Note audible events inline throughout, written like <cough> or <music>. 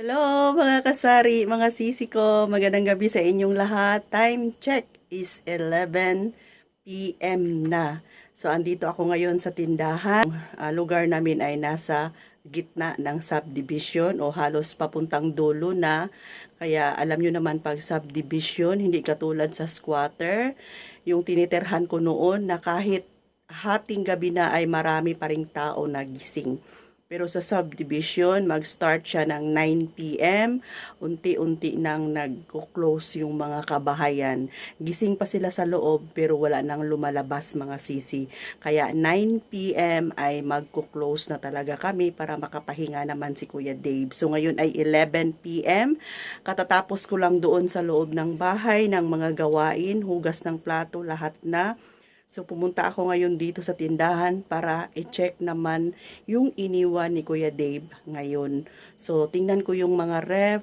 Hello mga kasari, mga sisi ko. Magandang gabi sa inyong lahat. Time check is 11 p.m. na. So andito ako ngayon sa tindahan. Ah, lugar namin ay nasa gitna ng subdivision o halos papuntang dulo na. Kaya alam nyo naman pag subdivision, hindi katulad sa squatter. Yung tiniterhan ko noon na kahit hating gabi na ay marami pa ring tao nagising. Pero sa subdivision, mag-start siya ng 9 p.m. Unti-unti nang nag-close yung mga kabahayan. Gising pa sila sa loob pero wala nang lumalabas mga sisi. Kaya 9 p.m. ay magko-close na talaga kami para makapahinga naman si Kuya Dave. So ngayon ay 11 p.m. Katatapos ko lang doon sa loob ng bahay ng mga gawain, hugas ng plato, lahat na. So pumunta ako ngayon dito sa tindahan para i-check naman yung iniwan ni Kuya Dave ngayon. So tingnan ko yung mga ref.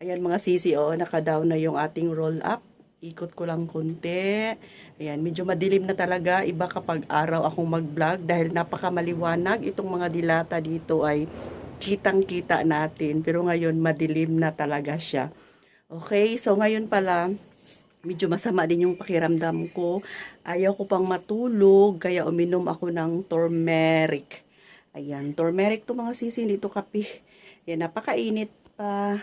Ayan mga sisi, oh, naka-down na yung ating roll up. Ikot ko lang konti. Ayan, medyo madilim na talaga. Iba kapag araw akong mag-vlog dahil napakamaliwanag. Itong mga dilata dito ay kitang-kita natin. Pero ngayon madilim na talaga siya. Okay, so ngayon pala, medyo masama din yung pakiramdam ko. Ayaw ko pang matulog, kaya uminom ako ng turmeric. Ayan, turmeric to mga sisi, dito kape. Yan, napakainit pa.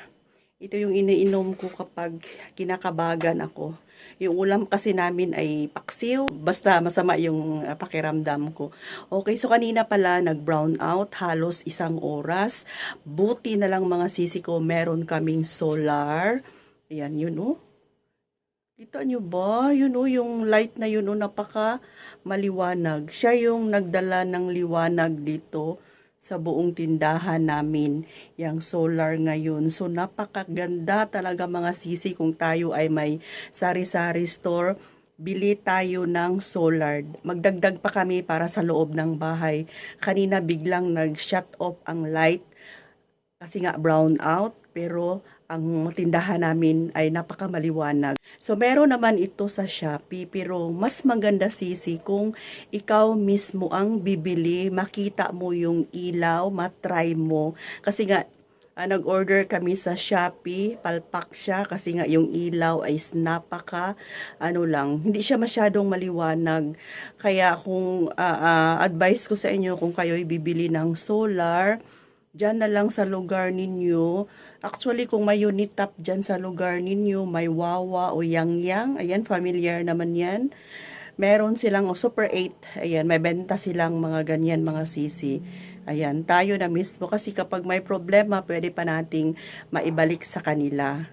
Ito yung iniinom ko kapag kinakabagan ako. Yung ulam kasi namin ay paksiw. Basta masama yung uh, pakiramdam ko. Okay, so kanina pala nag-brown out halos isang oras. Buti na lang mga sisi ko, meron kaming solar. Ayan, yun oh. Kita nyo ba? Yun o, yung light na yun o, napaka maliwanag. Siya yung nagdala ng liwanag dito sa buong tindahan namin. Yang solar ngayon. So, napakaganda talaga mga sisi kung tayo ay may sari-sari store. Bili tayo ng solar. Magdagdag pa kami para sa loob ng bahay. Kanina biglang nag-shut off ang light kasi nga brown out. Pero ang tindahan namin ay napakamaliwanag. So, meron naman ito sa Shopee, pero mas maganda sisi kung ikaw mismo ang bibili, makita mo yung ilaw, matry mo. Kasi nga, ah, nag-order kami sa Shopee, palpak siya kasi nga yung ilaw ay napaka, ano lang, hindi siya masyadong maliwanag. Kaya kung ah, ah, advice ko sa inyo kung kayo'y bibili ng solar, dyan na lang sa lugar ninyo, Actually, kung may unit tap dyan sa lugar ninyo, may Wawa o Yang Yang, ayan, familiar naman yan. Meron silang oh, Super 8, ayan, may benta silang mga ganyan, mga sisi. Ayan, tayo na mismo kasi kapag may problema, pwede pa nating maibalik sa kanila.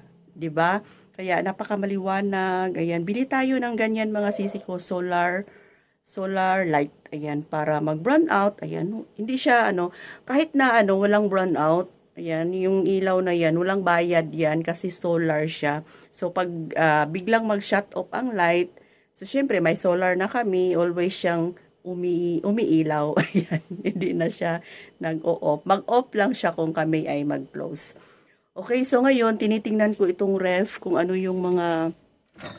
ba? Kaya napakamaliwanag. Ayan, bili tayo ng ganyan mga sisi ko, solar solar light. Ayan, para mag-brown out. Ayan, hindi siya ano, kahit na ano, walang brown out, Ayan, yung ilaw na yan, walang bayad yan kasi solar siya. So, pag uh, biglang mag-shut off ang light, so, syempre, may solar na kami, always siyang umi umiilaw. <laughs> Ayan, hindi na siya nag-o-off. Mag-off lang siya kung kami ay mag-close. Okay, so ngayon, tinitingnan ko itong ref, kung ano yung mga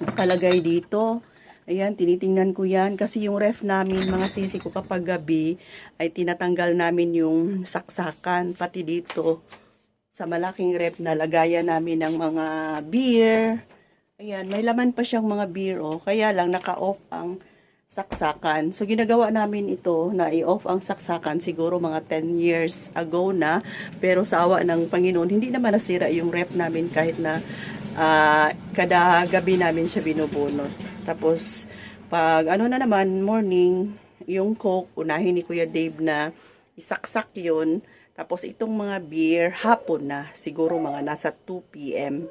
nakalagay dito. Ayan, tinitingnan ko yan. Kasi yung ref namin, mga sisi ko kapag gabi, ay tinatanggal namin yung saksakan. Pati dito, sa malaking ref na lagayan namin ng mga beer. Ayan, may laman pa siyang mga beer, oh. Kaya lang, naka-off ang saksakan. So, ginagawa namin ito na i-off ang saksakan siguro mga 10 years ago na. Pero sa awa ng Panginoon, hindi naman nasira yung ref namin kahit na uh, kada gabi namin siya binubunot. Tapos, pag ano na naman, morning, yung coke, unahin ni Kuya Dave na isaksak yun. Tapos, itong mga beer, hapon na. Siguro mga nasa 2 p.m.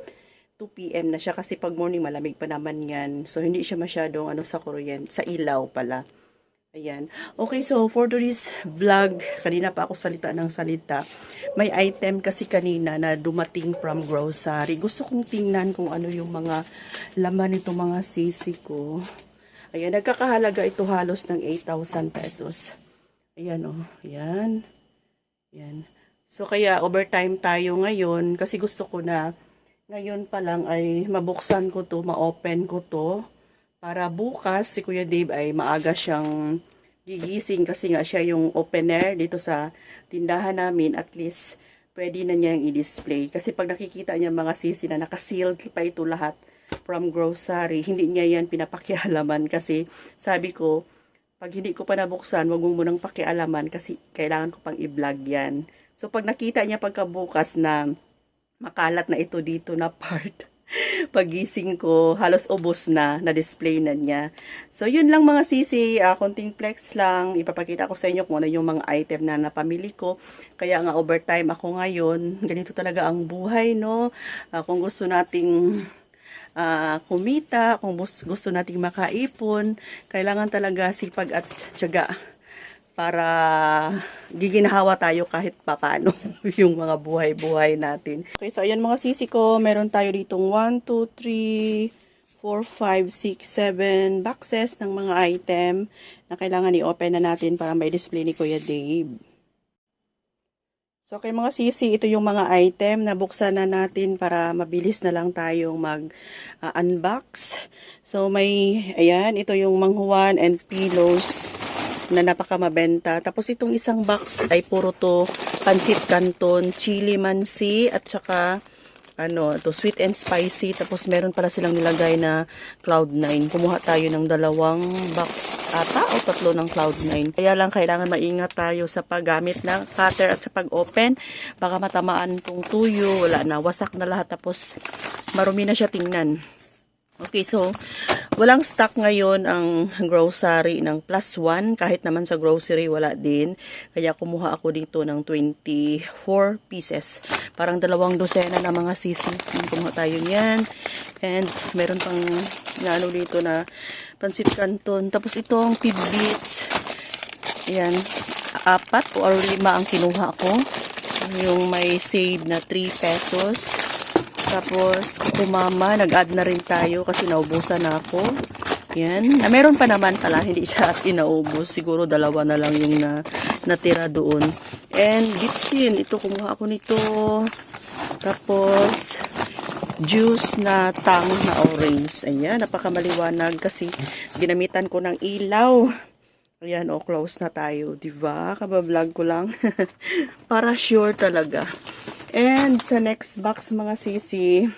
2 p.m. na siya kasi pag morning malamig pa naman yan. So, hindi siya masyadong ano sa kuryente, sa ilaw pala. Ayan. Okay, so for today's vlog, kanina pa ako salita ng salita. May item kasi kanina na dumating from grocery. Gusto kong tingnan kung ano yung mga laman nito mga sisi ko. Ayan, nagkakahalaga ito halos ng 8,000 pesos. Ayan oh, ayan. Ayan. So kaya overtime tayo ngayon kasi gusto ko na ngayon pa lang ay mabuksan ko to, ma-open ko to para bukas si Kuya Dave ay maaga siyang gigising kasi nga siya yung opener dito sa tindahan namin at least pwede na niyang i-display. Kasi pag nakikita niya mga sisi na nakasealed pa ito lahat from grocery, hindi niya yan pinapakialaman kasi sabi ko, pag hindi ko pa nabuksan, wag mo munang pakialaman kasi kailangan ko pang i-vlog yan. So pag nakita niya pagkabukas na makalat na ito dito na <laughs> part, <laughs> pagising ko, halos ubos na, na-display na niya. So, yun lang mga sisi, ah, konting flex lang, ipapakita ko sa inyo kung ano yung mga item na napamili ko. Kaya nga, overtime ako ngayon, ganito talaga ang buhay, no? Ah, kung gusto nating ah, kumita, kung gusto nating makaipon, kailangan talaga sipag at tiyaga para giginhawa tayo kahit papano <laughs> yung mga buhay-buhay natin. Okay, so ayan mga sisi ko, meron tayo ditong 1, 2, 3, 4, 5, 6, 7 boxes ng mga item na kailangan i-open na natin para may display ni Kuya Dave. So, kay mga sisi, ito yung mga item na buksan na natin para mabilis na lang tayong mag-unbox. so, may, ayan, ito yung manghuan and pillows na napakamabenta. Tapos, itong isang box ay puro to pansit canton, chili mansi, at saka ano, to sweet and spicy. Tapos meron pala silang nilagay na Cloud9. Kumuha tayo ng dalawang box ata o tatlo ng Cloud9. Kaya lang kailangan maingat tayo sa paggamit ng cutter at sa pag-open. Baka matamaan tong tuyo. Wala na. Wasak na lahat. Tapos marumi na siya tingnan. Okay, so walang stock ngayon ang grocery ng plus one. Kahit naman sa grocery, wala din. Kaya kumuha ako dito ng 24 pieces. Parang dalawang dosena na mga sisi. Kumuha tayo niyan. And meron pang ano dito na pansit canton. Tapos itong tidbits. Ayan, apat o lima ang kinuha ko. Yung may save na 3 pesos. Tapos, kumama, nag-add na rin tayo kasi naubusan na ako. Yan. Na meron pa naman pala, hindi siya as in naubos. Siguro dalawa na lang yung na, natira doon. And gitsin, ito kumuha ako nito. Tapos, juice na tang na orange. Ayan, napakamaliwanag kasi ginamitan ko ng ilaw. Ayan, o, close na tayo. Diba? Kabablog ko lang. <laughs> Para sure talaga. And sa next box mga sisi,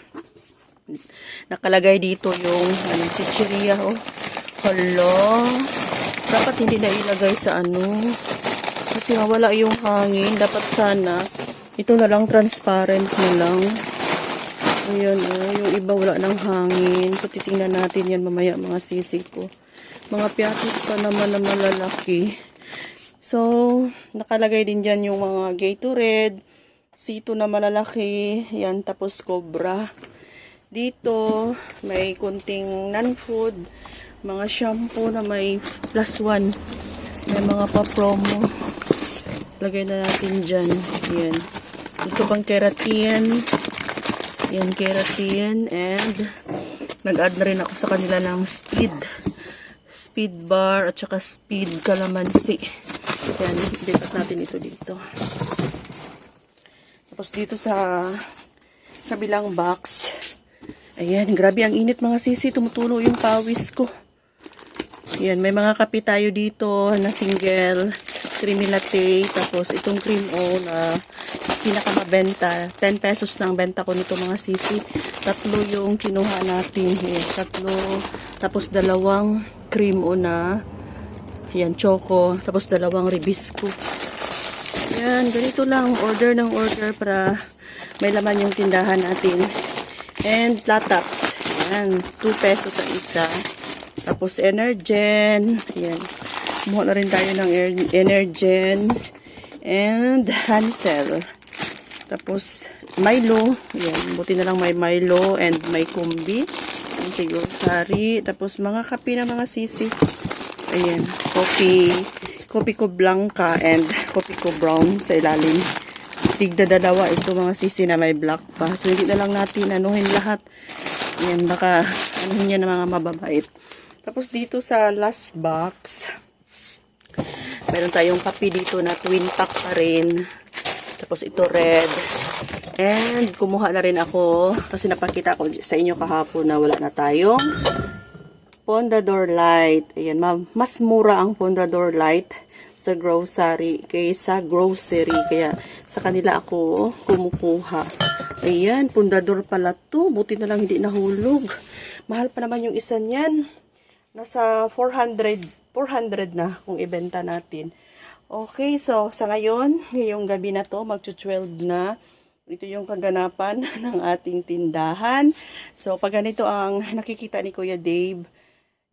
nakalagay dito yung ano, chichiria. Oh. Hala. Dapat hindi na ilagay sa ano. Kasi wala yung hangin. Dapat sana, ito na lang transparent na lang. Ayan, oh, yung iba wala ng hangin. So, natin yan mamaya mga sisi ko. Mga piatis pa naman na malalaki. So, nakalagay din dyan yung mga Gatorade, sito na malalaki, yan, tapos cobra. Dito, may kunting non-food, mga shampoo na may plus one. May mga pa-promo. Lagay na natin dyan. Yan. Ito pang keratin. Yan, keratin. And, nag-add na rin ako sa kanila ng speed. Speed bar at saka speed calamansi. Yan, bitas natin ito dito. Tapos dito sa kabilang box, ayan, grabe ang init mga sisi, tumutulo yung pawis ko. Ayan, may mga kape tayo dito na single, creamy latte, tapos itong cream o na pinakamabenta. 10 pesos na ang benta ko nito mga sisi. Tatlo yung kinuha natin. Ayan, tatlo, tapos dalawang cream o na, ayan, choco, tapos dalawang ribisco. Yan, ganito lang. Order ng order para may laman yung tindahan natin. And plataps. Yan, 2 pesos sa isa. Tapos Energen. Ayan. Kumuha na rin tayo ng er- Energen. And Hansel. Tapos Milo. Ayan, buti na lang may Milo and may kumbi. Ayan, siguro sari. Tapos mga kape na mga sisi. Ayan, coffee. Kopi ko blanca and kopi ko brown sa ilalim. Tigda dalawa ito mga sisi na may black pa. So, hindi na lang natin anuhin lahat. Yan, baka anuhin yan ng mga mababait. Tapos dito sa last box, meron tayong kape dito na twin pack pa rin. Tapos ito red. And kumuha na rin ako kasi napakita ko sa inyo kahapon na wala na tayong Pondador Light. Ayan, ma- mas mura ang Pondador Light sa grocery, kaysa grocery. Kaya sa kanila ako kumukuha. Ayan, pundador pala to. Buti na lang hindi nahulog. Mahal pa naman yung isa niyan. Nasa 400, 400 na kung ibenta natin. Okay, so sa ngayon, ngayong gabi na to, mag-12 na. Ito yung kaganapan <laughs> ng ating tindahan. So, pag ganito ang nakikita ni Kuya Dave,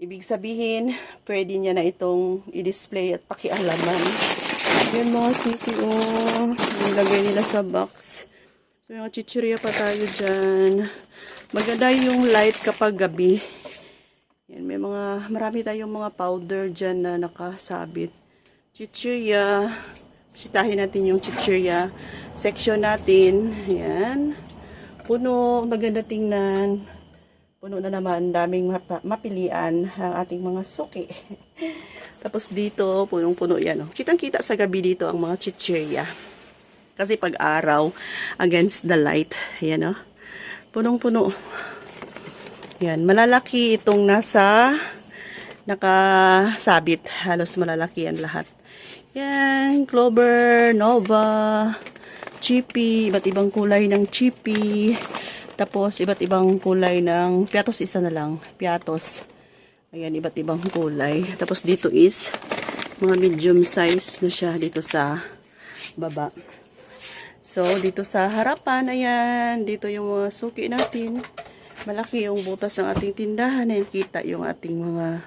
ibig sabihin, pwede niya na itong i-display at pakialaman. Yan mga sisi, oh. Nilagay nila sa box. So, yung chichirya pa tayo dyan. Maganda yung light kapag gabi. Yan, may mga, marami tayong mga powder dyan na nakasabit. Chichirya. Bisitahin natin yung chichirya section natin. Yan. Puno, maganda tingnan. Puno na naman, daming mapa- mapilian ang ating mga suki. <laughs> Tapos dito, punong-puno yan. Oh. Kitang-kita sa gabi dito ang mga chichirya. Kasi pag araw, against the light. Yan oh. Punong-puno. Yan, malalaki itong nasa nakasabit. Halos malalaki yan lahat. Yan, Clover, Nova, Chippy, iba't ibang kulay ng Chippy. Tapos, iba't ibang kulay ng Piatos, isa na lang. Piatos. Ayan, iba't ibang kulay. Tapos, dito is mga medium size na siya dito sa baba. So, dito sa harapan, ayan, dito yung mga suki natin. Malaki yung butas ng ating tindahan. Ayan, kita yung ating mga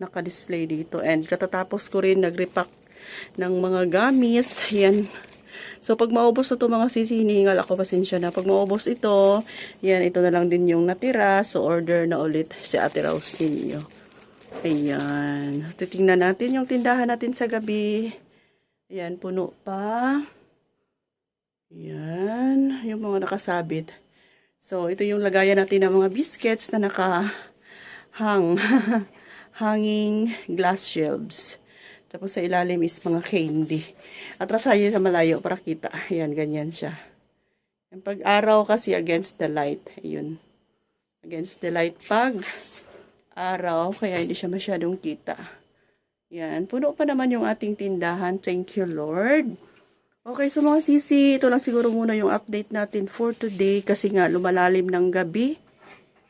naka-display dito. And katatapos ko rin nag-repack ng mga gamis. Ayan. So, pag maubos na ito mga sisi, hinihingal ako pasensya na. Pag maubos ito, yan, ito na lang din yung natira. So, order na ulit si Ate Rose ninyo. Ayan. So, titingnan natin yung tindahan natin sa gabi. Ayan, puno pa. Ayan, yung mga nakasabit. So, ito yung lagayan natin ng mga biscuits na naka-hang. <laughs> hanging glass shelves. Tapos sa ilalim is mga candy. Atrasayo sa malayo para kita. Ayan, ganyan siya. Yung pag araw kasi against the light. Ayun. Against the light pag araw. Kaya hindi siya masyadong kita. Yan. Puno pa naman yung ating tindahan. Thank you, Lord. Okay, so mga sisi, ito lang siguro muna yung update natin for today kasi nga lumalalim ng gabi.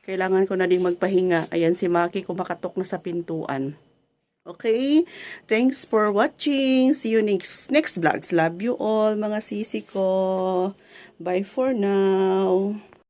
Kailangan ko na ding magpahinga. Ayan si Maki kumakatok na sa pintuan. Okay? Thanks for watching. See you next next vlogs. Love you all mga sisi ko. Bye for now.